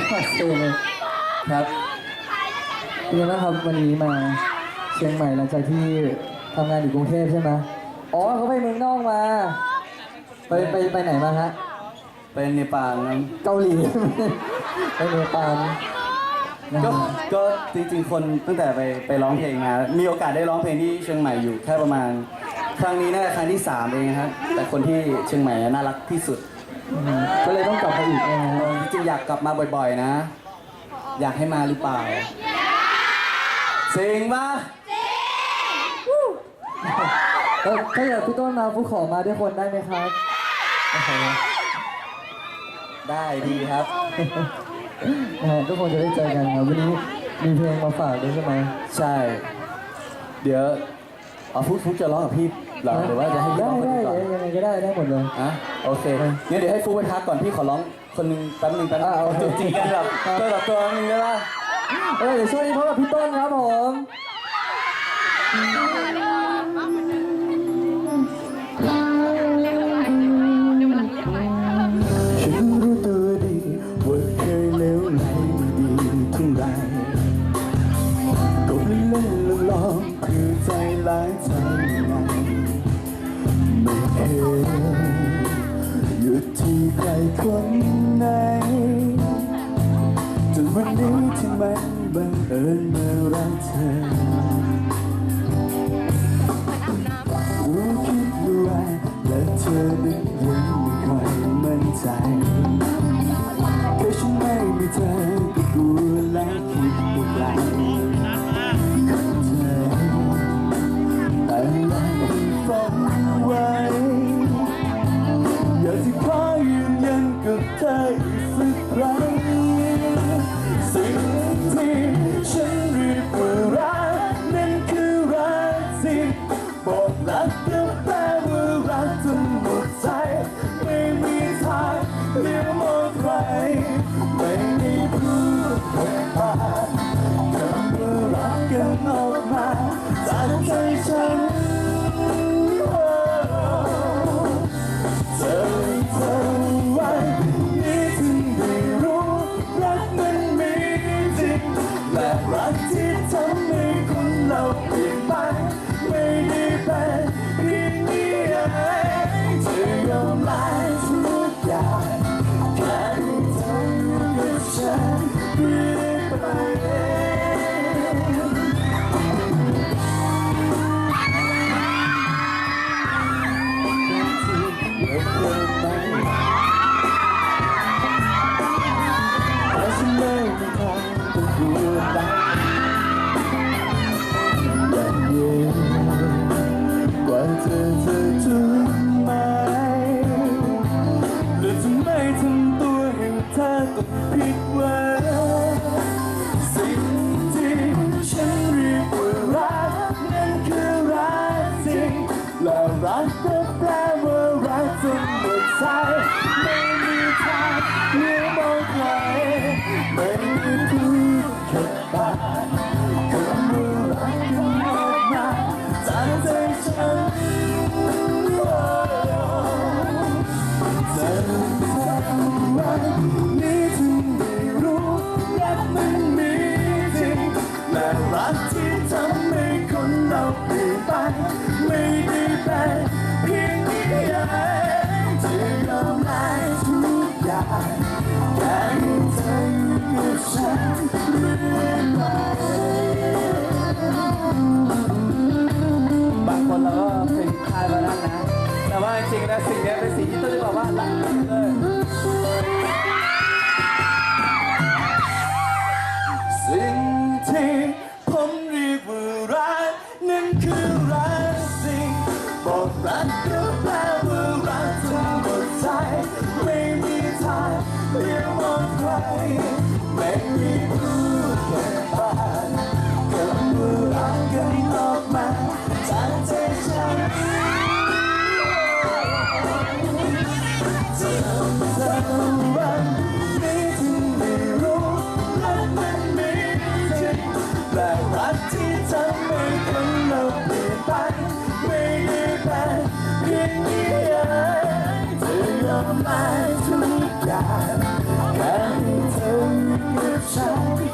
โอเคเลยครับเป็นไงบ้างครับวันนี้มาเชียงใหม่หลังจากที่ทำงานอยู่กรุงเทพใช่ไหมอ๋อเขาไปเมืองนอกมา ไปไปไปไหนมาฮะไปเนปาลนะเกาหลี ไปเนปาลนะก็ฮะก็จริงๆ คนตั้งแต่ไปไปร้องเพลงมา มีโอกาสได้ร้องเพลงที่เชียงใหม่อยู่แค่ประมาณ ครั้งนี้น่าจะครั้งที่สามเองครับแต่คนที่เชียงใหม่น่ารักที่สุดอืม ก็เลยต้องกลับมาอีกนะฮะเออจริงๆอยากกลับมาบ่อยๆนะ อยากให้มาหรือเปล่าจริงปะเออถ้าเกิดพี่ต้นมาฟุกขอมาด้วยคนได้ไหมครับโอเคได้ดีครับ นะฮะทุกคนจะได้เจอกันครับวันนี้มีเพลงมาฝากด้วยใช่ไหม ใช่ เดี๋ยวเอาฟุกฟุกจะร้องกับพี่เหรอหรือว่าจะให้พี่ได้ร้องคนได้อื่นก่อนยังไงก็ได้ได้หมดเลย อะโอเคงั้นเดี๋ยวให้ฟุกไปพักก่อนพี่ขอร้องคนหนึงแป๊บหนึงแป๊บหนึงอะโอเค จุดจริงกันแบบตัวต่อตัวหนึงได้ปะ เออเดี๋ยวช่วงนี้พบกับพี่ต้นครับผมฉั คนไหนจนวันนี้ที่มันบังเอิญมารักเธอ อ ห กอย่างแค่ให้เธออยู่กับฉันเรื่อยไปบางคนเราก็เคยคาดว่ารักนะ แต่ว่าจริงๆแล้วสิ่งนี้เป็นสิ่งที่ต้องบอกว่าหลักเลย Thank you.